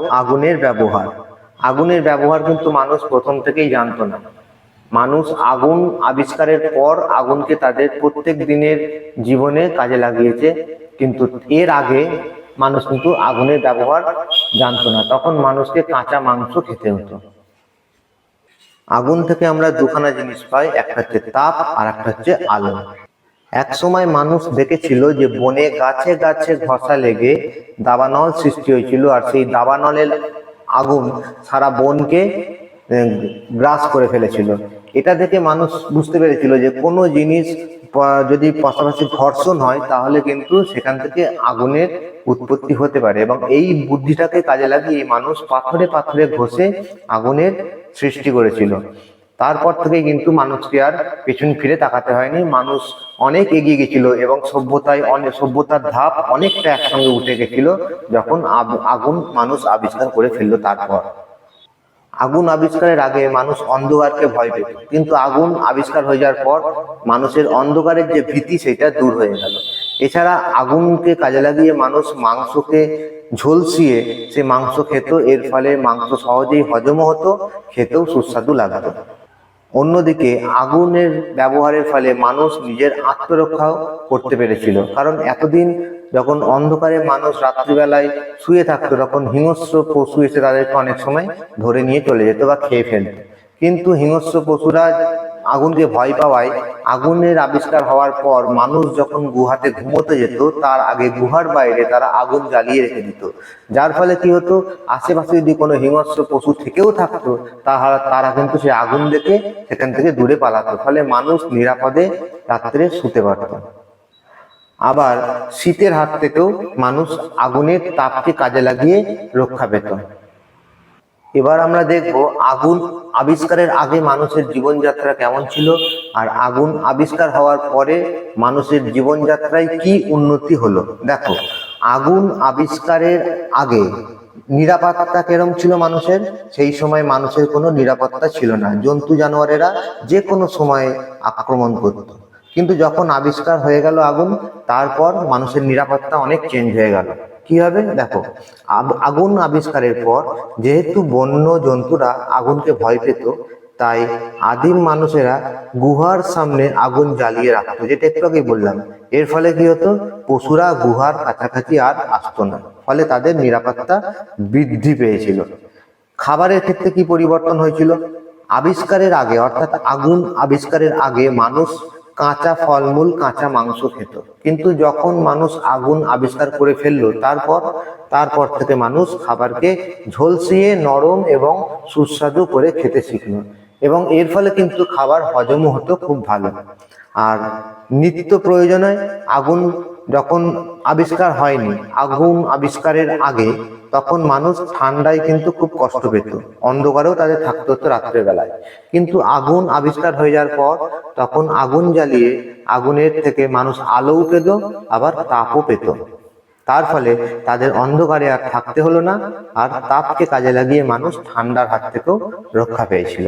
আগুনের ব্যবহার। আগুনের ব্যবহার কিন্তু মানুষ প্রথম থেকেই জানতো না। মানুষ আগুন আবিষ্কারের পর আগুনকে তাদের প্রত্যেক দিনের জীবনে কাজে লাগিয়েছে, কিন্তু এর আগে মানুষ কিন্তু আগুনের ব্যবহার জানতো না। তখন মানুষকে কাঁচা মাংস খেতে হতো। আগুন থেকে আমরা দুখানা জিনিস পাই, একটা হচ্ছে তাপ আর একটা হচ্ছে আলো। এক সময় মানুষ দেখেছিল যে বনে গাছে গাছে ঘষা লেগে দাবানল সৃষ্টি হয়েছিল আর সেই দাবানলের আগুন সারা বনকে গ্রাস করে ফেলেছিল। এটা দেখে মানুষ বুঝতে পেরেছিল যে কোনো জিনিস যদি পাশাপাশি ঘর্ষণ হয়, তাহলে কিন্তু সেখান থেকে আগুনের উৎপত্তি হতে পারে এবং এই বুদ্ধিটাকে কাজে লাগিয়ে মানুষ পাথরে পাথরে ঘষে আগুনের সৃষ্টি করেছিল। তারপর থেকে কিন্তু মানুষকে আর পেছন ফিরে তাকাতে হয়নি। মানুষ অনেক এগিয়ে গেছিল এবং সভ্যতায় অনেক সভ্যতার ধাপ অনেকটা একসঙ্গে উঠে গেছিল যখন আগুন মানুষ আবিষ্কার করে ফেলল তারপর। আগুন আবিষ্কারের আগে মানুষ অন্ধকারকে ভয় পেত। কিন্তু আগুন আবিষ্কার হয়ে যাওয়ার পর মানুষের অন্ধকারের যে ভীতি সেটা দূর হয়ে গেল। এছাড়া আগুনকে কাজে লাগিয়ে মানুষ মাংসকে ঝলসিয়ে সে মাংস খেত। এর ফলে মাংস সহজেই হজমও হতো, খেতেও সুস্বাদু লাগতো। অন্যদিকে আগুনের ব্যবহারের ফলে মানুষ নিজের আত্মরক্ষাও করতে পেরেছিল। কারণ এতদিন যখন অন্ধকারে মানুষ রাত্রিবেলায় শুয়ে থাকত, তখন হিংস্র পশু এসে তাদেরকে অনেক সময় ধরে নিয়ে চলে যেত বা খেয়ে ফেলত। কিন্তু হিংস্র পশুরা আগুনকে ভয় পাওয়ায় আগুনের আবিষ্কার হওয়ার পর মানুষ যখন গুহাতে ঘুমোতে যেত, তার আগে গুহার বাইরে তারা আগুন জ্বালিয়ে রেখে দিত। যার ফলে কি হতো? আশেপাশে যদি কোনো হিংস্র পশু থেকেও থাকতো তাহারা তারা কিন্তু সেই আগুন দেখে সেখান থেকে দূরে পালাতো, ফলে মানুষ নিরাপদে রাত্রে শুতে পারত। আবার শীতের হাত থেকেও মানুষ আগুনের তাপকে কাজে লাগিয়ে রক্ষা পেত। এবার আমরা দেখব আগুন আবিষ্কারের আগে মানুষের জীবনযাত্রা কেমন ছিল, আর আগুন আবিষ্কার হওয়ার পরে মানুষের জীবনযাত্রায় কি উন্নতি হলো? দেখো, আগুন আবিষ্কারের আগে নিরাপত্তা কেরম ছিল মানুষের? সেই সময় মানুষের কোনো নিরাপত্তা ছিল না। জন্তু জানোয়ারেরা যে কোনো সময় আক্রমণ করত। কিন্তু যখন আবিষ্কার হয়ে গেল আগুন, তারপর মানুষের নিরাপত্তা অনেক চেঞ্জ হয়ে গেল। কি হবে? দেখো আগুন আবিষ্কারের পর যেহেতু বন্য জন্তুরা আগুনকে ভয় পেত, তাই আদিম মানুষেরা গুহার সামনে আগুন জ্বালিয়ে রাখতো। যেটা একটু আগেই বললাম, এর ফলে কি হতো? পশুরা গুহার কাছাকাছি আর আসতো না, ফলে তাদের নিরাপত্তা বৃদ্ধি পেয়েছিল। খাবারের ক্ষেত্রে কি পরিবর্তন হয়েছিল? আবিষ্কারের আগে, অর্থাৎ আগুন আবিষ্কারের আগে মানুষ কাঁচা ফলমূল, কাঁচা মাংস খেত। কিন্তু যখন মানুষ আগুন আবিষ্কার করে ফেলল, তারপর তারপর থেকে মানুষ খাবারকে ঝলসিয়ে নরম এবং সুস্বাদু করে খেতে শিখলো। এবং এর ফলে কিন্তু খাবার হজমও হতো খুব ভালো। আর নিত্য প্রয়োজনে আগুন যখন আবিষ্কার হয়নি, আগুন আবিষ্কারের আগে, তখন মানুষ ঠান্ডায় কিন্তু খুব কষ্ট পেত। অন্ধকারেও তাদের থাকতে হতো রাত্রেবেলায় কিন্তু আগুন আবিষ্কার হয়ে যাওয়ার পর তখন আগুন জ্বালিয়ে আগুনের থেকে মানুষ আলোও পেত, আবার তাপও পেত। তার ফলে তাদের অন্ধকারে আর থাকতে হলো না, আর তাপকে কাজে লাগিয়ে মানুষ ঠান্ডার হাত থেকেও রক্ষা পেয়েছিল।